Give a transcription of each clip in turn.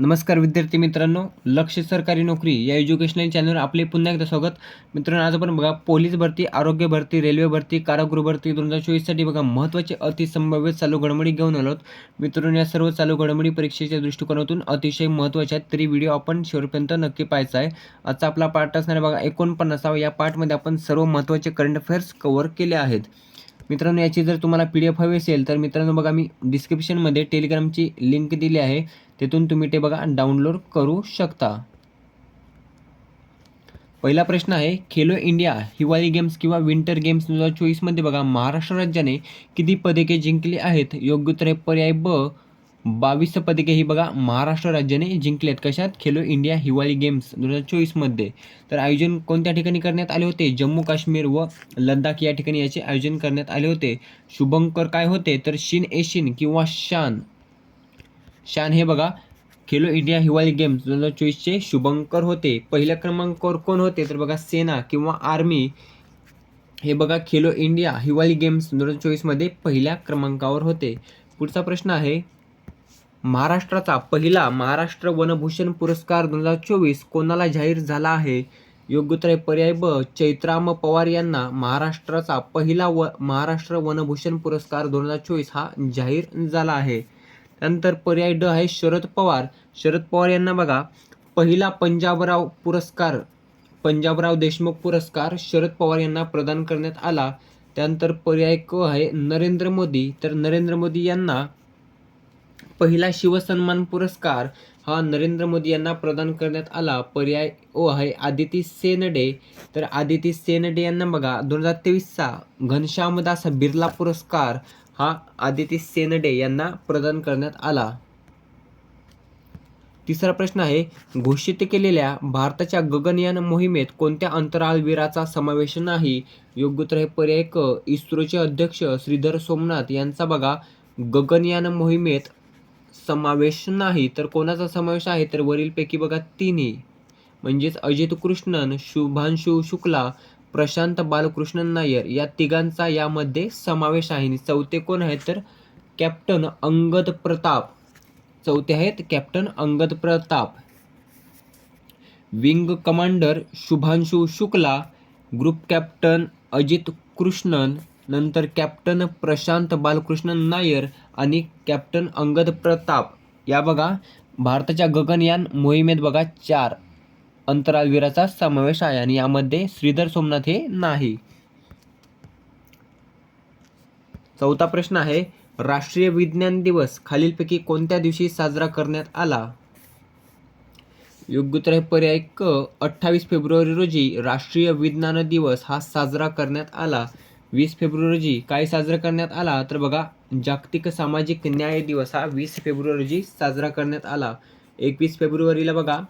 नमस्कार विद्यार्थी मित्रांनो लक्ष सरकारी नोकरी या एज्युकेशनल चॅनलवर आपले पुन्हा एकदा स्वागत. मित्रांनो आज आपण बघा पोलीस भरती आरोग्य भरती रेल्वे भरती कारागृह भरती दोन हजार चोवीससाठी बघा महत्त्वाचे अतिसंभाव्य चालू घडामोडी घेऊन आलो आहोत. मित्रांनो या सर्व चालू घडामोडी परीक्षेच्या दृष्टिकोनातून अतिशय महत्त्वाच्या आहेत तरी व्हिडिओ आपण शेवटपर्यंत नक्की पाहायचा आहे. आजचा आपला पाठ असणार बघा एकोणपन्नासावा. या पार्टमध्ये आपण सर्व महत्त्वाचे करंट अफेअर्स कव्हर केले आहेत. मित्रांनो याची जर तुम्हाला पी डी एफ हवी असेल तर मित्रांनो बघा मी डिस्क्रिप्शनमध्ये टेलिग्रामची लिंक दिली आहे. तिथून तुम्ही ते बघा डाउनलोड करू शकता. पहिला प्रश्न आहे खेलो इंडिया हिवाळी गेम्स किंवा विंटर गेम्स दोन हजार चोवीसमध्ये बघा महाराष्ट्र राज्याने किती पदके जिंकली आहेत? योग्य उत्तर पर्याय ब बावीस पदके ही बघा महाराष्ट्र राज्याने जिंकली आहेत. कशात? खेलो इंडिया हिवाळी गेम्स दोन हजार चोवीसमध्ये तर आयोजन कोणत्या ठिकाणी करण्यात आले होते? जम्मू काश्मीर व लद्दाख या ठिकाणी याचे आयोजन करण्यात आले होते. शुभंकर काय होते? तर शिन एशिन किंवा शान. शान हे बघा. खेलो इंडिया हिवाळी गेम्स दोन हजार चोवीसचे शुभंकर होते. पहिल्या क्रमांकावर कोण होते? तर बघा सेना किंवा आर्मी. हे बघा खेलो इंडिया हिवाळी गेम्स दोन हजार चोवीसमध्ये पहिल्या क्रमांकावर होते. पुढचा प्रश्न आहे महाराष्ट्राचा पहिला महाराष्ट्र वनभूषण पुरस्कार दोन हजार चोवीस कोणाला जाहीर झाला आहे? योग्य उत्तर आहे पर्याय ब चैत्राम पवार यांना महाराष्ट्राचा पहिला व महाराष्ट्र वनभूषण पुरस्कार दोन हजार चोवीस हा जाहीर झाला आहे. त्यानंतर पर्याय ड आहे शरद पवार. शरद पवार यांना बघा पहिला पंजाबराव पुरस्कार पंजाबराव देशमुख पुरस्कार शरद पवार यांना प्रदान करण्यात आला. त्यानंतर पर्याय क आहे नरेंद्र मोदी. तर नरेंद्र मोदी यांना पहिला शिवसन्मान पुरस्कार हा नरेंद्र मोदी यांना प्रदान करण्यात आला. पर्याय ओ आहे आदिती सेनडे. तर आदिती सेनडे यांना बघा दोन हजार तेवीसचा घनश्यामदास बिर्ला पुरस्कार हा आदिती सेनडे यांना प्रदान करण्यात आला. तिसरा प्रश्न आहे घोषित केलेल्या भारताच्या गगनयान मोहिमेत कोणत्या अंतराळवीराचा समावेश नाही? योग्य तर हे पर्याय क इस्रोचे अध्यक्ष श्रीधर सोमनाथ यांचा बघा गगनयान मोहिमेत समावेश नाही तर कोणाचा समावेश आहे? तर वरीलपैकी बघा तिन्ही. म्हणजेच अजित कृष्णन शुभांशु शुक्ला प्रशांत बालकृष्णन नायर या तिघांचा यामध्ये समावेश आहे. चौथे कोण आहेत तर कॅप्टन अंगद प्रताप. चौथे आहेत captain Angad Pratap. Wing commander Shubhanshu Shukla group captain Ajit Krishnan नंतर कॅप्टन प्रशांत बालकृष्णन नायर आणि कॅप्टन अंगद प्रताप. या बघा भारताच्या गगनयान मोहिमेत बघा चार. अंतराळवीराचा समावेश आहे आणि यामध्ये श्रीधर सोमनाथ हे नाही. चौथा प्रश्न आहे राष्ट्रीय विज्ञान दिवस खालीलपैकी कोणत्या दिवशी साजरा करण्यात आला? योग्य उत्तर पर्याय क अठ्ठावीस फेब्रुवारी रोजी राष्ट्रीय विज्ञान दिवस हा साजरा करण्यात आला. वीस फेब्रुवारी रोजी काय साजरा करण्यात आला? तर बघा जागतिक सामाजिक न्याय दिवस हा वीस फेब्रुवारी रोजी साजरा करण्यात आला. एकवीस फेब्रुवारीला बघा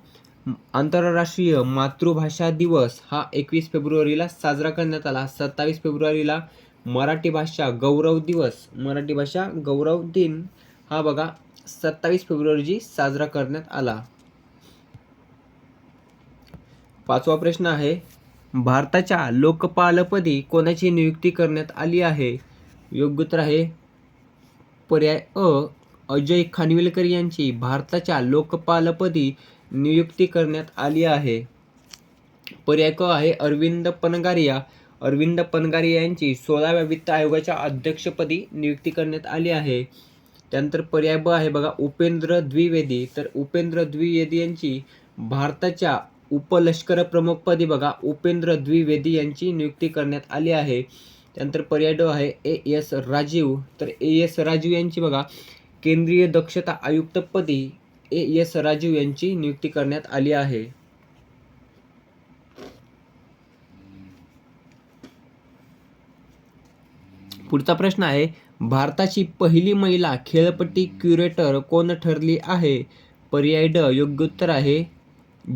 आंतरराष्ट्रीय मातृभाषा दिवस हा एकवीस फेब्रुवारीला साजरा करण्यात आला. सत्तावीस फेब्रुवारीला मराठी भाषा गौरव दिवस. मराठी भाषा गौरव दिन हा बघा सत्तावीस फेब्रुवारी साजरा करण्यात आला. पाचवा प्रश्न आहे भारताच्या लोकपालपदी कोणाची नियुक्ती करण्यात आली आहे? योग्य उत्तर आहे पर्याय अ अजय खानविलकर यांची. भारताच्या लोकपालपदी नियुक्ती करण्यात आली आहे. पर्याय क आहे अरविंद पनगारिया. अरविंद पनगारिया यांची सोळाव्या वित्त आयोगाच्या अध्यक्षपदी नियुक्ती करण्यात आली आहे. त्यानंतर पर्याय ब आहे बघा उपेंद्र द्विवेदी. तर उपेंद्र द्विवेदी यांची भारताच्या उपलष्कर प्रमुखपदी बघा उपेंद्र द्विवेदी यांची नियुक्ती करण्यात आली आहे. त्यानंतर पर्याय ड आहे ए एस राजीव. तर ए एस राजीव यांची बघा केंद्रीय दक्षता आयुक्तपदी ए एस राजीव यांची नियुक्ती करण्यात आली आहे. पुढचा प्रश्न आहे भारताची पहिली महिला खेळपट्टी क्युरेटर कोण ठरली आहे? पर्याय ड योग्य उत्तर आहे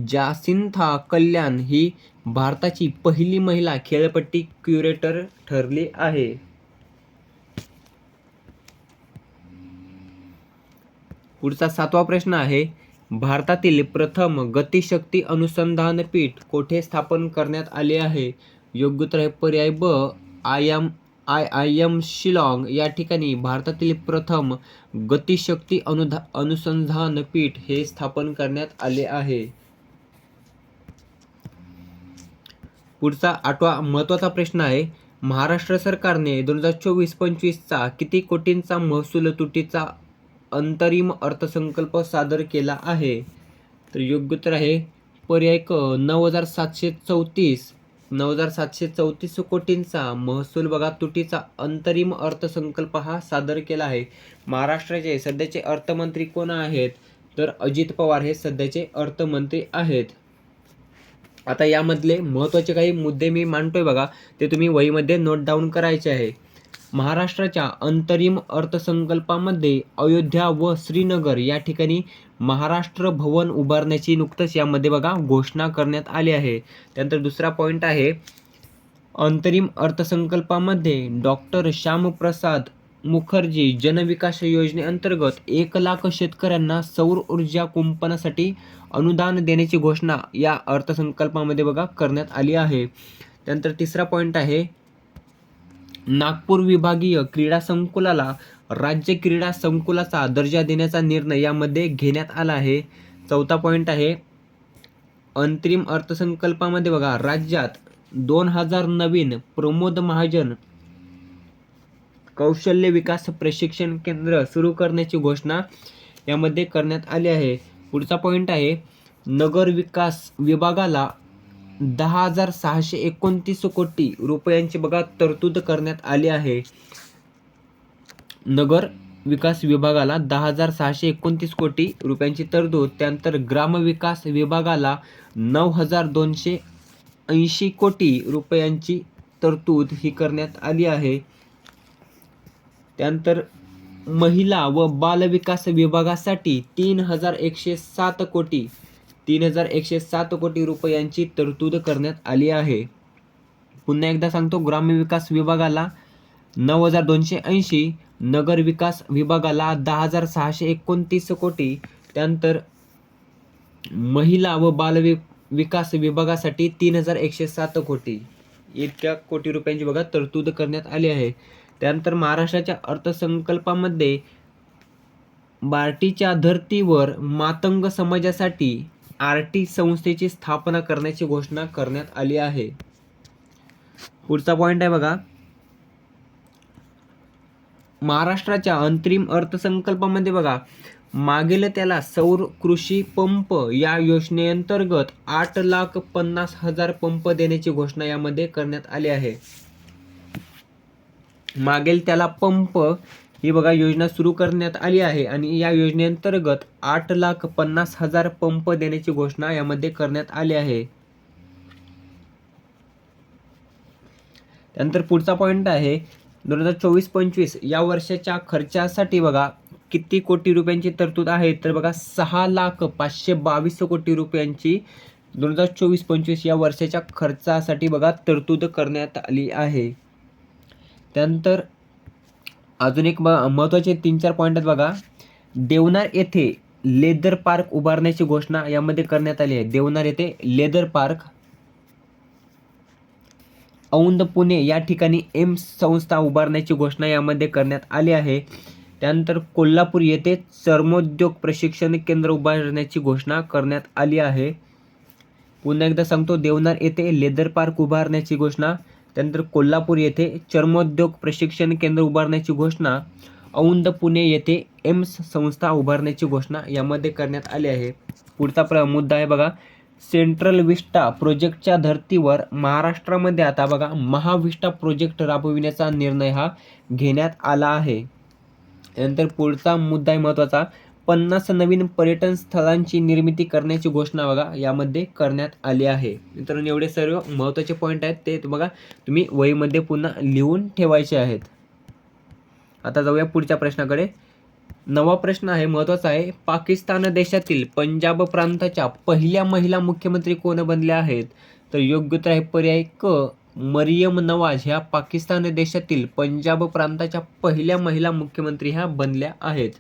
जासिंथा कल्याण ही भारताची पहिली महिला खेळपट्टी क्युरेटर ठरली आहे. पुढचा सातवा प्रश्न आहे भारतातील प्रथम गतिशक्ती अनुसंधान पीठ कोठे स्थापन करण्यात आले आहे? योग्य उत्तर आहे पर्याय ब I M I I M Shillong. या ठिकाणी भारतातील प्रथम गतिशक्ती अनुधा अनुसंधान पीठ हे स्थापन करण्यात आले आहे. पुढचा आठवा महत्त्वाचा प्रश्न आहे महाराष्ट्र सरकारने दोन हजार चोवीस पंचवीसचा किती कोटींचा महसूल तुटीचा अंतरिम अर्थसंकल्प सादर केला आहे. तर योग्य उत्तर आहे पर्याय क नऊ हजार सातशे चौतीस. नऊ हजार सातशे चौतीस कोटींचा महसूल बघा तुटीचा अंतरिम अर्थसंकल्प हा सादर केला आहे. महाराष्ट्राचे सध्याचे अर्थमंत्री कोण आहेत? तर अजित पवार हे सध्याचे अर्थमंत्री आहेत. आता यामधले महत्त्वाचे काही मुद्दे मी मांडतोय बघा ते तुम्ही वहीमध्ये नोट डाऊन करायचे आहे. महाराष्ट्राच्या अंतरिम अर्थसंकल्पामध्ये अयोध्या व श्रीनगर या ठिकाणी महाराष्ट्र भवन उभारण्याची नुकतंच यामध्ये बघा घोषणा करण्यात आली आहे. त्यानंतर दुसरा पॉईंट आहे अंतरिम अर्थसंकल्पामध्ये डॉक्टर श्यामप्रसाद मुखर्जी जनविकास योजनेअंतर्गत एक लाख शेतकऱ्यांना सौर ऊर्जा कुंपणासाठी अनुदान देण्याची घोषणा या अर्थसंकल्पामध्ये बघा करण्यात आली आहे. त्यानंतर तिसरा पॉईंट आहे नागपूर विभागीय क्रीडा संकुलाला राज्य क्रीडा संकुलाचा दर्जा देण्याचा निर्णय यामध्ये घेण्यात आला आहे. चौथा पॉईंट आहे. अंतरिम अर्थसंकल्पामध्ये बघा राज्यात दोन हजार नवीन प्रमोद महाजन कौशल्य विकास प्रशिक्षण केंद्र सुरू करण्याची घोषणा यामध्ये करण्यात आली आहे. पुढचा पॉईंट आहे. नगर विकास विभागाला दहा हजार सहाशे एकोणतीस कोटी रुपयांची बघा तरतूद करण्यात आली आहे. नगर विकास विभागाला दहा हजार सहाशे एकोणतीस कोटी रुपयांची तरतूद. त्यानंतर ग्रामविकास विभागाला नऊ हजार दोनशे ऐंशी कोटी रुपयांची तरतूद ही करण्यात आली आहे. त्यानंतर महिला व बालविकास विभागासाठी तीन हजार एकशे सात कोटी तीन हजार एकशे सात कोटी रुपयांची तरतूद करण्यात आली आहे. पुन्हा एकदा सांगतो ग्रामविकास विभागाला नऊ हजार दोनशे ऐंशी नगर विकास विभागाला दहा हजार सहाशे एकोणतीस कोटी त्यानंतर महिला व बालवि विकास विभागासाठी तीन हजार एकशे सात कोटी. इतक्या कोटी रुपयांची बघा तरतूद करण्यात आली आहे. त्यानंतर महाराष्ट्राच्या अर्थसंकल्पामध्ये बार्टीच्या धर्तीवर मातंग समाजासाठी आर टी संस्थेची स्थापना करण्याची घोषणा करण्यात आली आहे. पुढचा पॉईंट आहे बघा. महाराष्ट्राच्या अंतरिम अर्थसंकल्पामध्ये बघा. मागील त्याला सौर कृषी पंप या योजनेअंतर्गत आठ लाख पन्नास हजार पंप देण्याची घोषणा यामध्ये करण्यात आली आहे. मागेल त्याला पंप ही बघा योजना सुरू करण्यात आली आहे आणि या योजनेअंतर्गत आठ लाख पन्नास हजार पंप देण्याची घोषणा यामध्ये करण्यात आली आहे. त्यानंतर पुढचा पॉईंट आहे दोन हजार चोवीस पंचवीस या वर्षाच्या खर्चासाठी बघा किती कोटी रुपयांची तरतूद आहे. तर बघा सहा लाख पाचशे बावीस कोटी रुपयांची दोन हजार चोवीस पंचवीस या वर्षाच्या खर्चासाठी बघा तरतूद करण्यात आली आहे. त्यानंतर अजून एक महत्त्वाचे तीन चार पॉईंट आहेत बघा. देवनार येथे लेदर पार्क उभारण्याची घोषणा यामध्ये करण्यात आली आहे. देवनार येथे लेदर पार्क औंध पुणे या ठिकाणी एम्स संस्था उभारण्याची घोषणा यामध्ये करण्यात आली आहे. त्यानंतर कोल्हापूर येथे चर्मोद्योग प्रशिक्षण केंद्र उभारण्याची घोषणा करण्यात आली आहे. पुन्हा एकदा सांगतो देवनार येथे लेदर पार्क उभारण्याची घोषणा त्यानंतर कोल्हापूर येथे चर्मोद्योग प्रशिक्षण केंद्र उभारण्याची घोषणा औंध पुणे येथे एम्स संस्था उभारण्याची घोषणा यामध्ये करण्यात आली आहे. पुढचा प्र मुद्दा आहे बघा. सेंट्रल विस्टा प्रोजेक्टच्या धर्तीवर महाराष्ट्रामध्ये आता बघा महाविष्टा प्रोजेक्ट राबविण्याचा निर्णय हा घेण्यात आला आहे. त्यानंतर पुढचा मुद्दा आहे महत्त्वाचा. पन्नास नवीन पर्यटन स्थळांची निर्मिती करण्याची घोषणा बघा यामध्ये करण्यात आली आहे. मित्रांनो एवढे सर्व महत्त्वाचे पॉईंट आहेत ते बघा तुम्ही वहीमध्ये पुन्हा लिहून ठेवायचे आहेत. आता जाऊया पुढच्या प्रश्नाकडे. नवा प्रश्न आहे महत्त्वाचा आहे पाकिस्तान देशातील पंजाब प्रांताच्या पहिल्या महिला मुख्यमंत्री कोण बनल्या आहेत? तर योग्य तर आहे पर्याय क मरियम नवाज. ह्या पाकिस्तान देशातील पंजाब प्रांताच्या पहिल्या महिला मुख्यमंत्री ह्या बनल्या आहेत.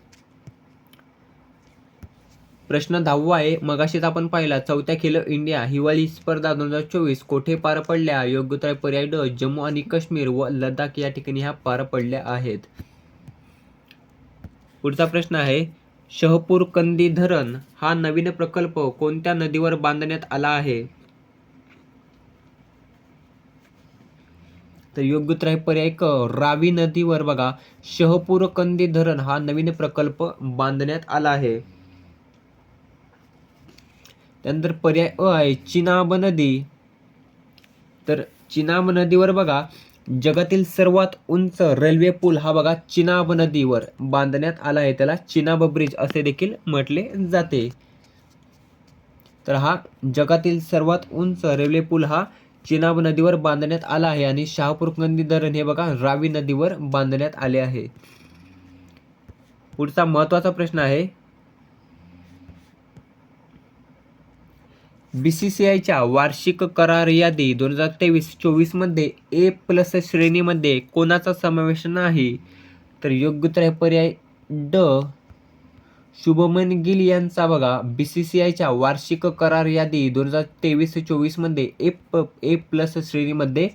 प्रश्न दहावा आहे मगाशीच आपण पाहिला चौथ्या खेलो इंडिया हिवाळी स्पर्धा दोन हजार चोवीस कोठे पार पडल्या? योग्य पर्याय ड जम्मू आणि काश्मीर व लडाख या ठिकाणी ह्या पार पडल्या आहेत. पुढचा प्रश्न आहे शहपूर कंदी धरण हा नवीन प्रकल्प कोणत्या नदीवर बांधण्यात आला आहे? तर योग्य उत्तर आहे पर्याय क रावी नदीवर बघा शहपूर कंदी धरण हा नवीन प्रकल्प बांधण्यात आला आहे. त्यानंतर पर्याय अ आहे चिनाब नदी. तर चिनाब नदीवर बघा जगातील सर्वात उंच रेल्वे पूल हा बघा चिनाब नदीवर बांधण्यात आला आहे. त्याला चिनाब ब्रिज असे देखील म्हटले जाते. तर हा जगातील सर्वात उंच रेल्वे पूल हा चिनाब नदीवर बांधण्यात आला आहे आणि शहापूर नदी धरण हे बघा रावी नदीवर बांधण्यात आले आहे. पुढचा महत्त्वाचा प्रश्न आहे बी सी सी आयच्या वार्षिक करार यादी दोन हजार तेवीस चोवीसमध्ये ए प्लस श्रेणीमध्ये कोणाचा समावेश नाही? तर योग्य उत्तर पर्याय ड. शुभमन गिल यांचा बघा. बी सी सी आयच्या वार्षिक करार यादी दोन हजार तेवीस चोवीसमध्ये ए प ए प्लस श्रेणीमध्ये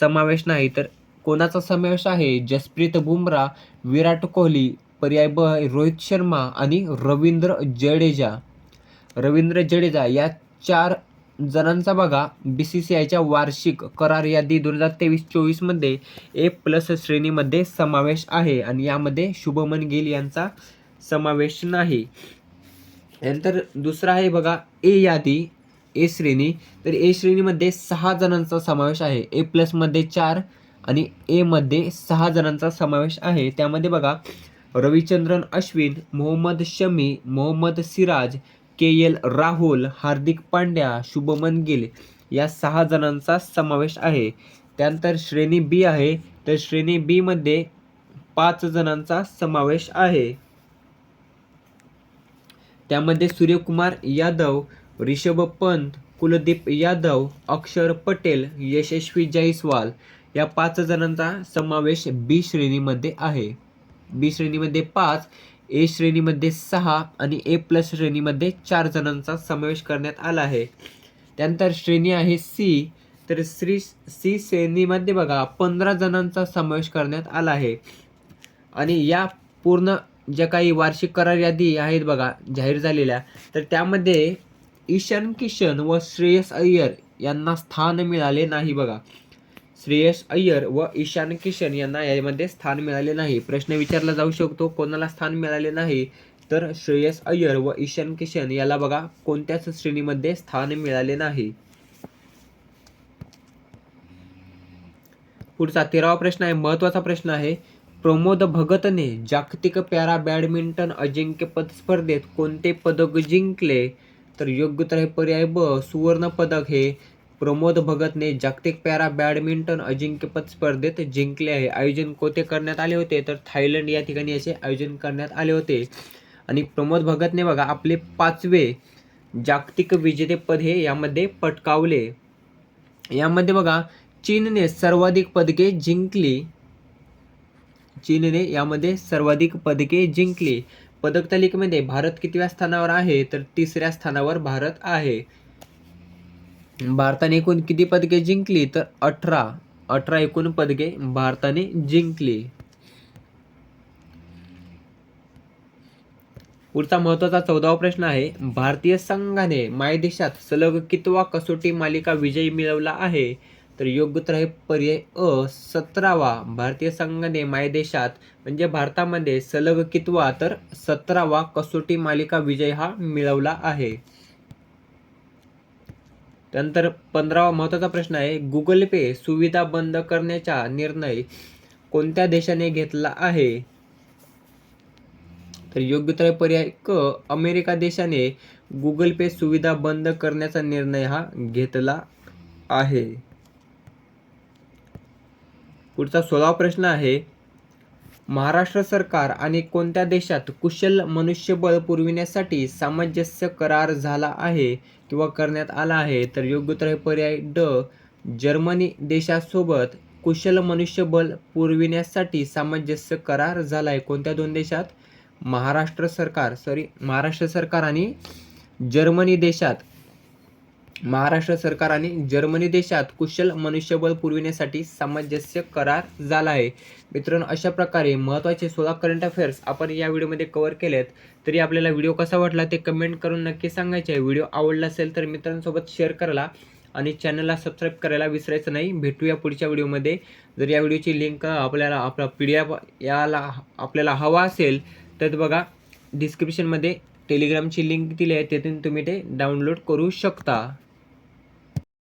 समावेश नाही. तर कोणाचा समावेश आहे? जसप्रीत बुमरा विराट कोहली पर्याय ब रोहित शर्मा आणि रवींद्र जडेजा. रवींद्र जडेजा या चार जणांचा बघा. बी सी सी आयच्या वार्षिक करार यादी दोन हजार तेवीस चोवीसमध्ये ए प्लस श्रेणीमध्ये समावेश आहे आणि यामध्ये शुभमन गिल यांचा समावेश नाही. नंतर दुसरा आहे बघा ए यादी ए श्रेणी. तर ए श्रेणीमध्ये सहा जणांचा समावेश आहे. ए प्लसमध्ये चार आणि एमध्ये सहा जणांचा समावेश आहे. त्यामध्ये बघा रविचंद्रन अश्विन मोहम्मद शमी मोहम्मद सिराज के एल राहुल हार्दिक पांड्या शुभमन गिल या सहा जणांचा समावेश आहे. त्यानंतर श्रेणी बी आहे. तर श्रेणी बी मध्ये पाच जणांचा समावेश आहे. त्यामध्ये सूर्यकुमार यादव रिषभ पंत कुलदीप यादव अक्षर पटेल यशस्वी जयस्वाल या पाच जणांचा समावेश बी श्रेणीमध्ये आहे. बी श्रेणीमध्ये पाच ए श्रेणीमध्ये सहा आणि ए प्लस श्रेणीमध्ये चार जणांचा समावेश करण्यात आला आहे. त्यानंतर श्रेणी आहे सी. तर श्री सी श्रेणीमध्ये बघा पंधरा जणांचा समावेश करण्यात आला आहे. आणि या पूर्ण ज्या काही वार्षिक करार यादी आहेत बघा जाहीर झालेल्या तर त्यामध्ये ईशान किशन व श्रेयस अय्यर यांना स्थान मिळाले नाही बघा. श्रेयस अय्यर व ईशान किशन यांना यामध्ये स्थान मिळाले नाही. प्रश्न विचारला जाऊ शकतो कोणाला स्थान मिळाले नाही? तर श्रेयस अय्यर व ईशान किशन याला बघा कोणत्याच श्रेणीमध्ये स्थान मिळाले नाही? पुढचा तेरावा प्रश्न आहे महत्त्वाचा प्रश्न आहे. प्रमोद भगतने जागतिक पॅरा बॅडमिंटन अजिंक्यपद स्पर्धेत कोणते पदक जिंकले? तर योग्य तर हे पर्याय ब सुवर्ण पदक हे प्रमोद भगतने जागतिक पॅरा बॅडमिंटन अजिंक्यपद स्पर्धेत जिंकले आहे. आयोजन कोठे करण्यात आले होते? तर थायलंड या ठिकाणी याचे आयोजन करण्यात आले होते. आणि प्रमोद भगतने बघा आपले पाचवे जागतिक विजेतेपद हे यामध्ये पटकावले. यामध्ये बघा चीनने सर्वाधिक पदके जिंकली. चीनने यामध्ये सर्वाधिक पदके जिंकली. पदक तालिकेमध्ये भारत कितव्या स्थानावर आहे? तर तिसऱ्या स्थानावर भारत आहे. भारताने एकूण किती पदके जिंकली? तर अठरा. अठरा एकूण पदके भारताने जिंकली. पुढचा महत्त्वाचा चौदावा प्रश्न आहे भारतीय संघाने मायदेशात सलग कितवा कसोटी मालिका विजय मिळवला आहे? तर योग्य उत्तर आहे पर्याय अ सतरावा. भारतीय संघाने मायदेशात म्हणजे भारतामध्ये सलग कितवा तर सतरावा कसोटी मालिका विजय हा मिळवला आहे. त्यानंतर पंधरावा महत्त्वाचा प्रश्न आहे गुगल पे सुविधा बंद करण्याचा निर्णय कोणत्या देशाने घेतला आहे? तर योग्य तर पर्याय क अमेरिका देशाने गुगल पे सुविधा बंद करण्याचा निर्णय हा घेतला आहे. पुढचा सोळावा प्रश्न आहे महाराष्ट्र सरकार आणि कोणत्या देशात कुशल मनुष्यबळ पुरविण्यासाठी सामंजस्य करार झाला आहे किंवा करण्यात आला आहे तर योग्य तर पर्याय ड. जर्मनी देशासोबत कुशल मनुष्यबळ पुरविण्यासाठी सामंजस्य करार झाला आहे कोणत्या दोन देशात? महाराष्ट्र सरकार सॉरी महाराष्ट्र सरकार आणि जर्मनी देशात महाराष्ट्र सरकार आणि जर्मनी देशात कुशल मनुष्यबळ पुरविण्यासाठी सामंजस्य करार झाला आहे. मित्रांनो अशा प्रकारे महत्त्वाचे सोळा करंट अफेअर्स आपण या व्हिडिओमध्ये कव्हर केलेत. तरी आपल्याला व्हिडिओ कसा वाटला ते कमेंट करून नक्की सांगायचे आहे. व्हिडिओ आवडला असेल तर मित्रांसोबत शेअर करायला आणि चॅनलला सबस्क्राईब करायला विसरायचं नाही. भेटूया पुढच्या व्हिडिओमध्ये. जर या व्हिडिओची लिंक आपल्याला आपला पी डी एफ याला आपल्याला हवा असेल तर बघा डिस्क्रिप्शनमध्ये टेलिग्रामची लिंक दिली आहे. तेथून तुम्ही ते डाउनलोड करू शकता.